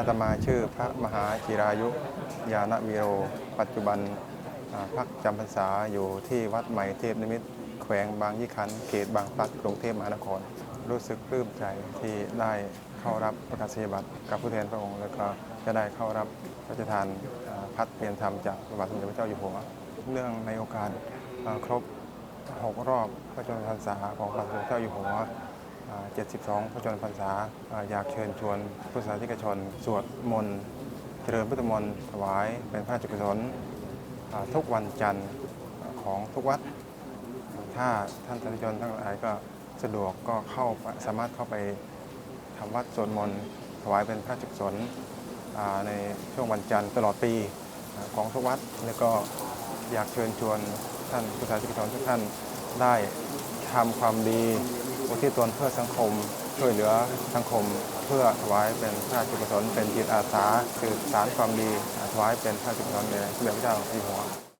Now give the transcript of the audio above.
อาตมาชื่อพระมหาจิรายุยานวีโร ปัจจุบันพักจำพรรษาอยู่ที่วัดใหม่เทพนิมิตแขวงบางยี่ขันเขตบางพลัดกรุงเทพมหานคร รู้สึกปลื้มใจที่ได้เข้ารับประกาศนียบัตรกับผู้แทนพระองค์ แล้วก็จะได้เข้ารับพระราชทานพัดเปลี่ยนธรรมจากพระบาทสมเด็จพระเจ้าอยู่หัว เรื่องในโอกาสครบ 6 รอบพระชนมพรรษาของพระบาทสมเด็จพระเจ้าอยู่หัว 72 พระชนพรรษา อยากเชิญชวนพุทธศาสนิกชน สวดมนต์เจริญพุทธมนต์ถวายเป็นพระราชกุศลทุกวันจันทร์ของทุกวัด ถ้าท่านสาธุชนทั้งหลายก็สะดวกก็เข้าสามารถเข้าไปทำวัดสวดมนต์ถวายเป็นพระราชกุศลในช่วงวันจันทร์ตลอดปีของทุกวัด แล้วก็อยากเชิญชวนท่านพุทธศาสนิกชนทุกท่านได้ทำความดี อุทิศตนเพื่อสังคม ช่วยเหลือสังคม เพื่อถวายเป็นพระราชกุศลเป็นจิตอาสาสืบสารความดีถวายเป็นพระราชกุศลในสมเด็จพระเจ้าอยู่หัว